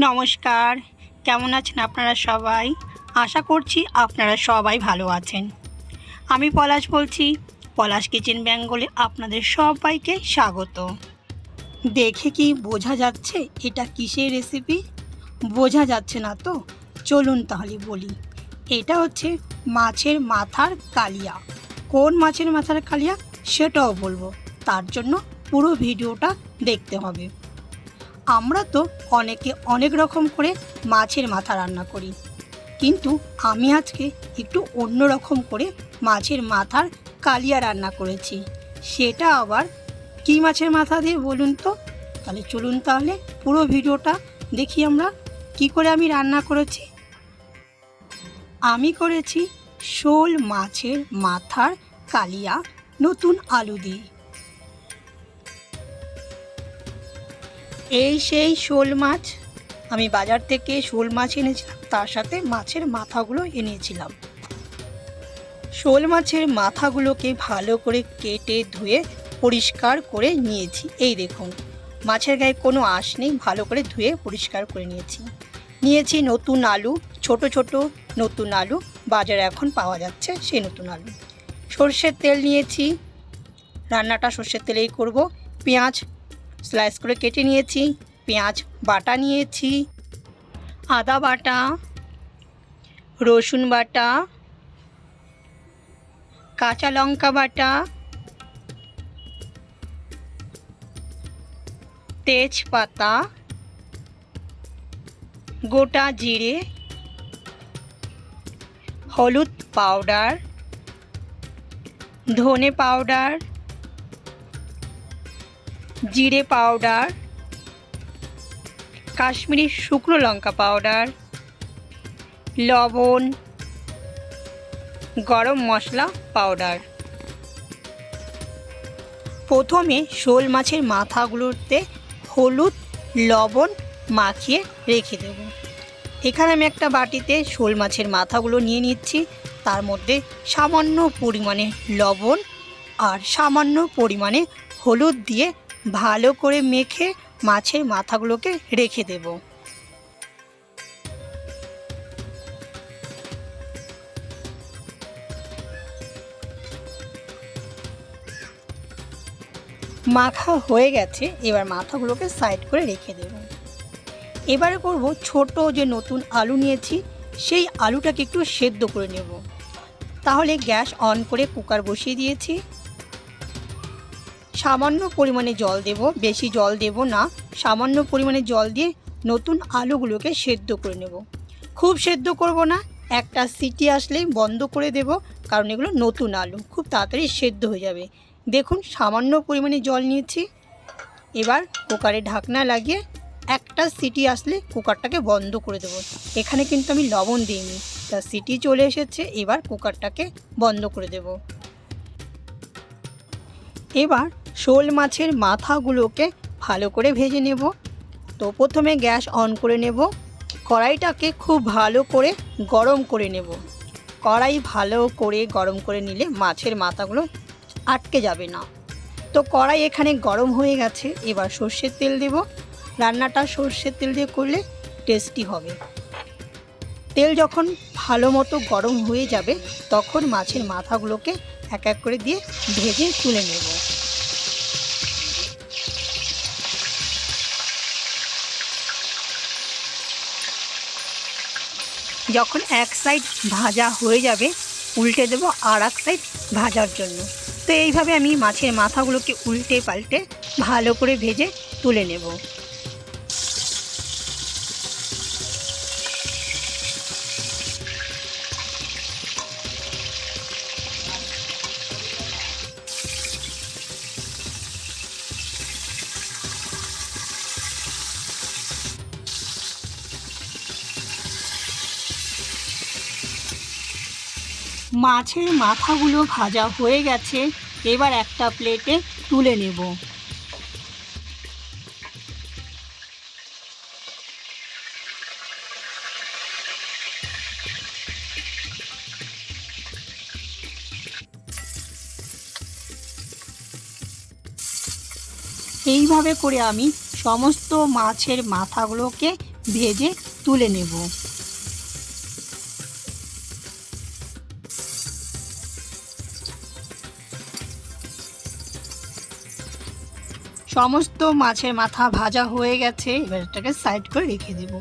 নমস্কার। কেমন আছেন আপনারা সবাই? আশা করছি আপনারা সবাই ভালো আছেন। আমি পলাশ বলছি। পলাশ কিচেন বেঙ্গলে আপনাদের সবাইকে স্বাগত। দেখে কি বোঝা যাচ্ছে এটা কিসের রেসিপি বোঝা যাচ্ছে না তো? চলুন তাহলে বলি। এটা হচ্ছে মাছের মাথার কালিয়া। কোন মাছের মাথার কালিয়া? সেটাও বলব। তার জন্য পুরো ভিডিওটা দেখতে হবে। আমরা তো অনেকে অনেক রকম করে মাছের মাথা রান্না করি। কিন্তু আমি আজকে একটু অন্য রকম করে মাছের মাথার কালিয়া রান্না করেছি। সেটা আবার কী মাছের মাথা দিয়ে বলুন তো? তাহলে চলুন তাহলে পুরো ভিডিওটা দেখি আমরা কি করে আমি রান্না করেছি। আমি করেছি শোল মাছের মাথার কালিয়া নতুন আলু দিয়ে। এই সেই শোল মাছ। আমি বাজার থেকে শোল মাছ এনেছিলাম, তার সাথে মাছের মাথাগুলো এনেছিলাম। শোল মাছের মাথাগুলোকে ভালো করে কেটে ধুয়ে পরিষ্কার করে নিয়েছি। এই দেখুন, মাছের গায়ে কোনো আঁশ নেই, ভালো করে ধুয়ে পরিষ্কার করে নিয়েছি। নিয়েছি নতুন আলু, ছোট ছোট নতুন আলু, বাজারে এখন পাওয়া যাচ্ছে সেই নতুন আলু। সর্ষের তেল নিয়েছি, রান্নাটা সর্ষের তেলেই করব। পেঁয়াজ স্লাইস করে কেটে নিয়েছি, পেঁয়াজ বাটা নিয়েছি, আদা বাটা, রসুন বাটা, কাঁচা লঙ্কা বাটা, তেজপাতা, গোটা জিরে, হলুদ পাউডার, ধনে পাউডার জিরে পাউডার, কাশ্মীরি শুকনো লঙ্কা পাউডার, লবণ, গরম মশলা পাউডার। প্রথমে শোল মাছের মাথাগুলোতে হলুদ, লবণ মাখিয়ে রেখে দেব। এখানে আমি একটা বাটিতে শোল মাছের মাথাগুলো নিয়ে নিচ্ছি। তার মধ্যে সামান্য পরিমাণে লবণ আর সামান্য পরিমাণে হলুদ দিয়ে ভালো করে মেখে মাছের মাথাগুলোকে রেখে দেব। মাখা হয়ে গেছে, এবার মাথাগুলোকে সাইড করে রেখে দেব। এবারে করব ছোট যে নতুন আলু নিয়েছি, সেই আলুটাকে একটু সেদ্ধ করে নেব। তাহলে গ্যাস অন করে কুকার বসিয়ে দিয়েছি। সামান্য পরিমাণে জল দেব, বেশি জল দেব না, সামান্য পরিমাণে জল দিয়ে নতুন আলুগুলোকে সেদ্ধ করে নেব। খুব সেদ্ধ করব না, একটা সিটি আসলেই বন্ধ করে দেব, কারণ এগুলো নতুন আলু, খুব তাড়াতাড়ি সেদ্ধ হয়ে যাবে। দেখুন, সামান্য পরিমাণে জল নিয়েছি। এবার কুকারে ঢাকনা লাগিয়ে একটা সিটি আসলে কুকারটাকে বন্ধ করে দেবো। এখানে কিন্তু আমি লবণ দিইনি, তা সিটি চলে এসেছে, এবার কুকারটাকে বন্ধ করে দেব। এবার শোল মাছের মাথাগুলোকে ভালো করে ভেজে নেব। তো প্রথমে গ্যাস অন করে নেব। কড়াইটাকে খুব ভালো করে গরম করে নেব। কড়াই ভালো করে গরম করে নিলে মাছের মাথাগুলো আটকে যাবে না। তো কড়াই এখানে গরম হয়ে গেছে। এবার সর্ষের তেল দেব। রান্নাটা সর্ষের তেল দিয়ে করলে টেস্টি হবে। তেল যখন ভালো মতো গরম হয়ে যাবে, তখন মাছের মাথাগুলোকে এক এক করে দিয়ে ভেজে তুলে নেব। যখন এক সাইড ভাজা হয়ে যাবে, উল্টে দেবো আর এক সাইড ভাজার জন্য। তো এইভাবে আমি মাছের মাথাগুলোকে উল্টে পাল্টে ভালো করে ভেজে তুলে নেব। মাছের মাথাগুলো ভাজা হয়ে গেছে, এবার একটা প্লেটে তুলে নেব। এইভাবে করে আমি সমস্ত মাছের মাথাগুলোকে ভেজে তুলে নেব। সমস্ত মাছের মাথা ভাজা হয়ে গেছে, এবার এটাকে সাইড করে রেখে দেব।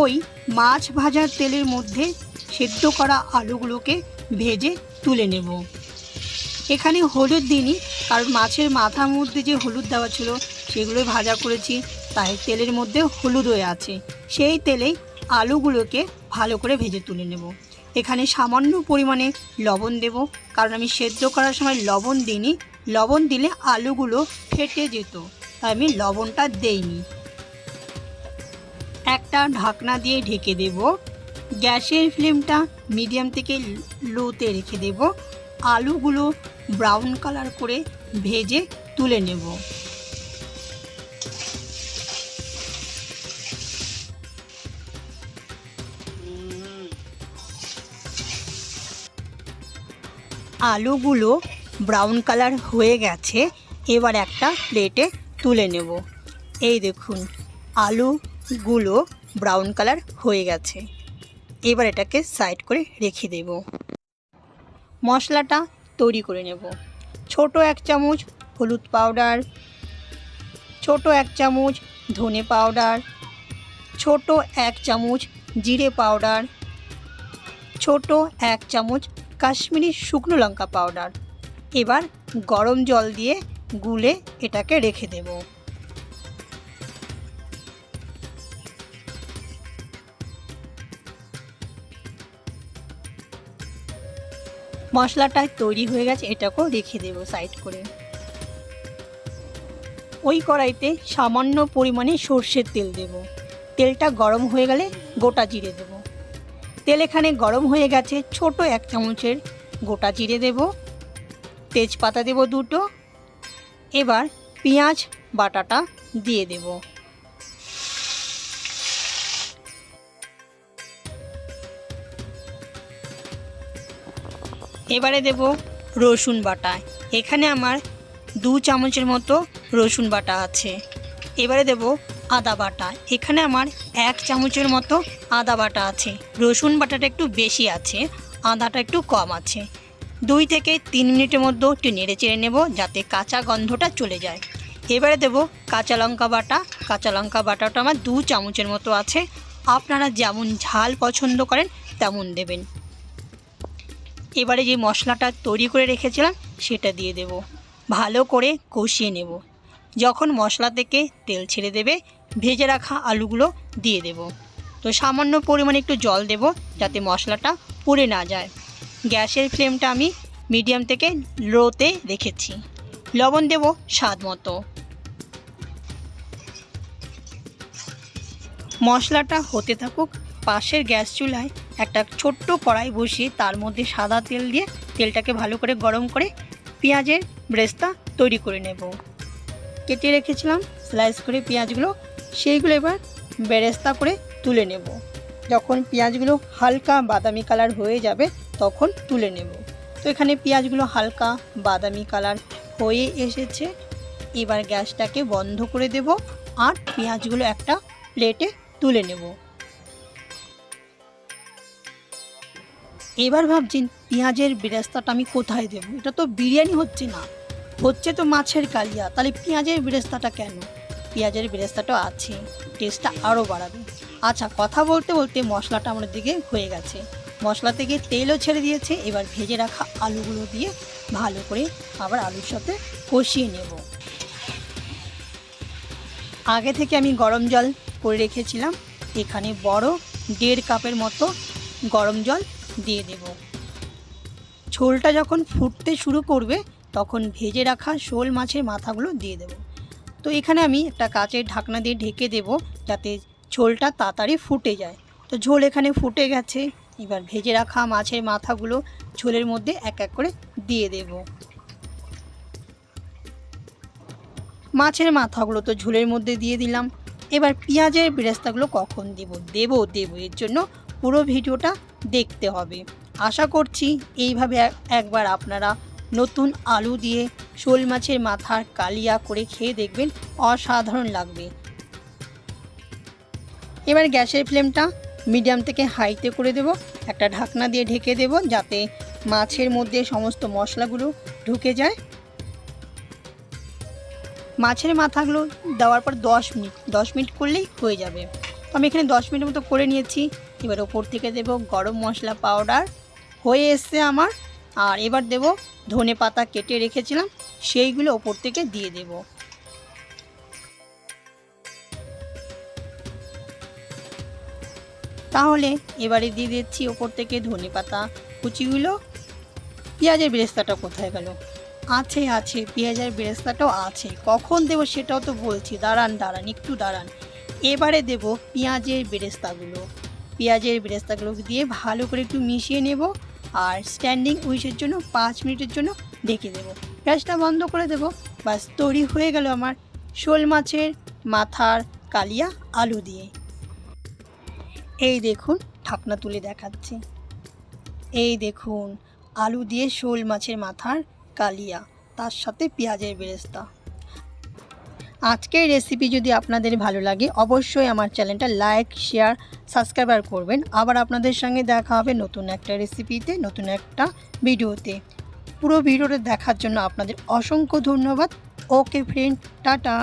ওই মাছ ভাজার তেলের মধ্যে সেদ্ধ করা আলুগুলোকে ভেজে তুলে নেব। এখানে হলুদ দিইনি, কারণ মাছের মাথার মধ্যে যে হলুদ দেওয়া ছিল, সেগুলোই ভাজা করেছি, তাই তেলের মধ্যে হলুদ হয়ে আছে। সেই তেলেই আলুগুলোকে ভালো করে ভেজে তুলে নেব। এখানে সামান্য পরিমাণে লবণ দেব, কারণ আমি সেদ্ধ করার সময় লবণ দিইনি লবণ দিলে আলুগুলো ফেটে যেত, তাই আমি লবণটা দেইনি। একটা ঢাকনা দিয়ে ঢেকে দেব। গ্যাসের ফ্লেমটা মিডিয়াম থেকে লোতে রেখে দেব। আলুগুলো ব্রাউন কালার করে ভেজে তুলে নেব। আলুগুলো ব্রাউন কালার হয়ে গেছে, এবার একটা প্লেটে তুলে নেব। এই দেখুন, আলুগুলো ব্রাউন কালার হয়ে গেছে। এবার এটাকে সাইড করে রেখে দেব। মশলাটা তৈরি করে নেব। ছোট এক চামচ হলুদ পাউডার, ছোট এক চামচ ধনে পাউডার, ছোট এক চামচ জিরে পাউডার, ছোট এক চামচ কাশ্মীরি শুকনো লঙ্কা পাউডার। এবার গরম জল দিয়ে গুলে এটাকে রেখে দেব। মশলাটা তৈরি হয়ে গেছে, এটাকেও রেখে দেব সাইড করে। ওই কড়াইতে সামান্য পরিমাণে সর্ষের তেল দেব। তেলটা গরম হয়ে গেলে গোটা জিরে দেব। তেল এখানে গরম হয়ে গেছে, ছোট এক চামচের গোটা জিরে দেব। তেজপাতা দেব দুটো। এবার পেঁয়াজ, বাটাটা দিয়ে দেব। এবারে দেব রসুন বাটা। এখানে আমার দু চামচের মতো রসুন বাটা আছে। এবারে দেব আদা বাটা। এখানে আমার এক চামচের মতো আদা বাটা আছে। রসুন বাটাটা একটু বেশি আছে, আদাটা একটু কম আছে। দুই থেকে তিন মিনিটের মধ্যে একটু নেড়ে চেড়ে নেব যাতে কাঁচা গন্ধটা চলে যায়। এবারে দেব কাঁচা লঙ্কা বাটা। কাঁচা লঙ্কা বাটাটা আমার দু চামচের মতো আছে। আপনারা যেমন ঝাল পছন্দ করেন তেমন দেবেন। এবারে যে মশলাটা তৈরি করে রেখেছিলাম সেটা দিয়ে দেব। ভালো করে কষিয়ে নেব। যখন মশলা থেকে তেল ছেড়ে দেবে, ভেজে রাখা আলুগুলো দিয়ে দেব। তো সামান্য পরিমাণে একটু জল দেব যাতে মশলাটা পুড়ে না যায়। গ্যাসের ফ্লেমটা আমি মিডিয়াম থেকে লোতে রেখেছি। লবণ দেব স্বাদ মতো। মশলাটা হতে থাকুক, পাশের গ্যাস চুলায় একটা ছোট্ট কড়াই বসিয়ে তার মধ্যে সাদা তেল দিয়ে তেলটাকে ভালো করে গরম করে পেঁয়াজের ব্রেস্তা তৈরি করে নেব। কেটে রেখেছিলাম, স্লাইস করে পেঁয়াজগুলো, সেইগুলো এবার বেরেস্তা করে তুলে নেব। যখন পেঁয়াজগুলো হালকা বাদামি কালার হয়ে যাবে তখন তুলে নেব। তো এখানে পেঁয়াজগুলো হালকা বাদামি কালার হয়ে এসেছে। এবার গ্যাসটাকে বন্ধ করে দেব আর পেঁয়াজগুলো একটা প্লেটে তুলে নেব। এবার ভাবছেন পেঁয়াজের বেরেস্তাটা আমি কোথায় দেবো? এটা তো বিরিয়ানি হচ্ছে না। হচ্ছে তো মাছের কালিয়া। তাহলে পেঁয়াজের বেরেস্তাটা কেন? পেঁয়াজের বেরেস্তাটা আছে। টেস্টটা আরও বাড়াবে। আচ্ছা কথা বলতে বলতে মশলাটা আমার দিকে হয়ে গেছে। মশলা থেকে তেলও ছেড়ে দিয়েছে। এবার ভেজে রাখা আলুগুলো দিয়ে ভালো করে আবার আলুর সাথে কষিয়ে নেব। আগে থেকে আমি গরম জল করে রেখেছিলাম। এখানে বড় দেড় কাপের মতো গরম জল দিয়ে দেব। ঝোলটা যখন ফুটতে শুরু করবে, তখন ভেজে রাখা শোল মাছের মাথাগুলো দিয়ে দেব। তো এখানে আমি একটা কাচের ঢাকনা দিয়ে ঢেকে দেব যাতে ঝোলটা তাড়াতাড়ি ফুটে যায়। তো ঝোল এখানে ফুটে গেছে। এবার ভেজে রাখা মাছের মাথাগুলো ঝোলের মধ্যে এক এক করে দিয়ে দেব। মাছের মাথাগুলো তো ঝোলের মধ্যে দিয়ে দিলাম। এবার পেঁয়াজের বেরেস্তাগুলো কখন দেব? দেব দেব। এর জন্য পুরো ভিডিওটা দেখতে হবে। আশা করছি এইভাবে একবার আপনারা নতুন আলু দিয়ে শোল মাছের মাথার কালিয়া করে খেয়ে দেখবেন। অসাধারণ লাগবে। এবার গ্যাসের ফ্লেমটা মিডিয়াম থেকে হাইতে করে দেব, একটা ঢাকনা দিয়ে ঢেকে দেব যাতে মাছের মধ্যে সমস্ত মশলাগুলো ঢুকে যায়। মাছের মাথাগুলো দেওয়ার পর দশ মিনিট দশ মিনিট করলেই হয়ে যাবে। আমি এখানে দশ মিনিট মতো করে নিয়েছি। এবার ওপর থেকে দেব গরম মশলা পাউডার। হয়ে এসছে আমার। আর এবার দেব ধনে পাতা কেটে রেখেছিলাম, সেইগুলো ওপর থেকে দিয়ে দেব। তাহলে এবারে দিয়ে দিচ্ছি ওপর থেকে ধনে পাতা কুচিগুলো। পেঁয়াজের বেরেস্তাটা কোথায় গেল? আছে আছে, পেঁয়াজের বেরেস্তাটাও আছে। কখন দেবো সেটাও তো বলছি। দাঁড়ান দাঁড়ান, একটু দাঁড়ান। এবারে দেব পেঁয়াজের বেরেস্তাগুলো। পেঁয়াজের বেরেস্তাগুলো দিয়ে ভালো করে একটু মিশিয়ে নেব আর স্ট্যান্ডিং উইশের জন্য পাঁচ মিনিটের জন্য ঢেকে দেবো। গ্যাসটা বন্ধ করে দেব। বাস তৈরি হয়ে গেল আমার শোল মাছের মাথার কালিয়া আলু দিয়ে। এই দেখুন, ঢাকনা তুলে দেখাচ্ছি। এই দেখুন, আলু দিয়ে শোল মাছের মাথার কালিয়া, তার সাথে পেঁয়াজের বেরেস্তা। আজকের রেসিপি যদি আপনাদের ভালো লাগে, অবশ্যই আমার চ্যানেলটা লাইক শেয়ার সাবস্ক্রাইবার করবেন। আবার আপনাদের সঙ্গে দেখা হবে নতুন একটা রেসিপিতে নতুন একটা ভিডিওতে পুরো ভিডিওটা দেখার জন্য আপনাদের অসংখ্য ধন্যবাদ। Okay friend tata!